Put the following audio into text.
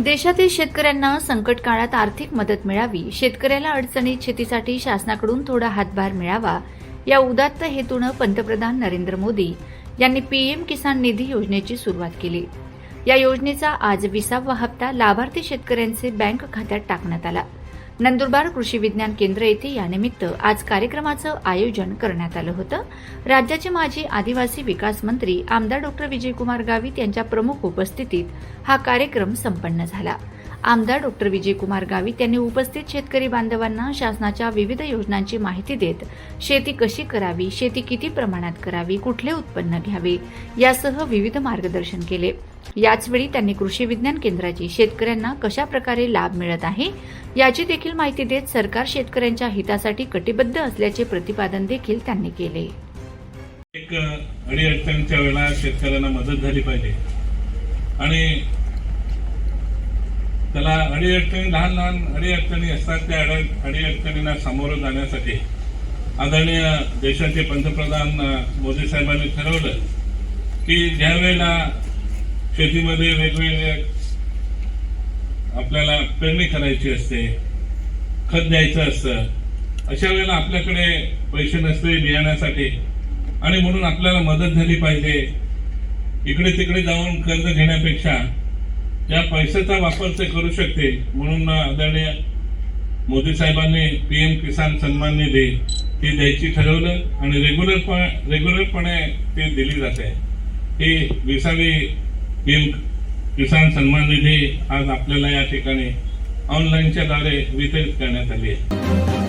देशातील शेतकऱ्यांना संकट काळात आर्थिक मदत मिळावी शेतकऱ्याला अडचणीत शेतीसाठी शासनाकडून थोडा हातभार मिळावा या उदात्त हेतूनं पंतप्रधान नरेंद्र मोदी यांनी पीएम किसान निधी योजनेची सुरुवात केली. या योजनेचा आज विसावा हप्ता लाभार्थी शेतकऱ्यांचे बँक खात्यात टाकण्यात आला. नंदुरबार कृषी विज्ञान केंद्र येथे यानिमित्त आज कार्यक्रमाचं आयोजन करण्यात आलं होतं. राज्याचे माजी आदिवासी विकास मंत्री आमदार डॉक्टर विजयकुमार गावित यांच्या प्रमुख उपस्थितीत हा कार्यक्रम संपन्न झाला. आमदार डॉक्टर विजयकुमार गावित यांनी उपस्थित शेतकरी बांधवांना शासनाच्या विविध योजनांची माहिती देत शेती कशी करावी शेती किती प्रमाणात करावी कुठले उत्पन्न घ्यावे यासह विविध मार्गदर्शन केले. याचवेळी त्यांनी कृषी विज्ञान केंद्राची शेतकऱ्यांना कशा प्रकारे लाभ मिळत आहे याची देखील माहिती देत सरकार शेतकऱ्यांच्या हितासाठी कटिबद्ध असल्याचे प्रतिपादन देखील त्यांनी केले. एक अडीअडचणीच्या वेळा शेतकऱ्यांना मदत झाली पाहिजे. आणि त्याला अडीअडचणी लहान लहान अडीअडचणी असतात त्या अडी अडीअडचणींना सामोरं जाण्यासाठी. आदरणीय देशाचे पंतप्रधान मोदी साहेबांनी ठरवलं की ज्या वेळेला शेतीमध्ये वेगवेगळे आपल्याला पेरणी करायची असते खत द्यायचं असतं अशा वेळेला आपल्याकडे पैसे नसते बियाण्यासाठी. आणि म्हणून आपल्याला मदत झाली पाहिजे. इकडे तिकडे जाऊन कर्ज घेण्यापेक्षा या पैशाचा वापर ते करू शकते म्हणून आदरणीय मोदी साहेबांनी पी एम किसान सन्मान निधी ती द्यायची ठरवलं आणि रेग्युलर रेग्युलरपणे ती दिली जाते. ही विसावी पीएम किसान सन्मान निधी आज आपल्याला या ठिकाणी ऑनलाईनच्या द्वारे वितरित करण्यात आली आहे.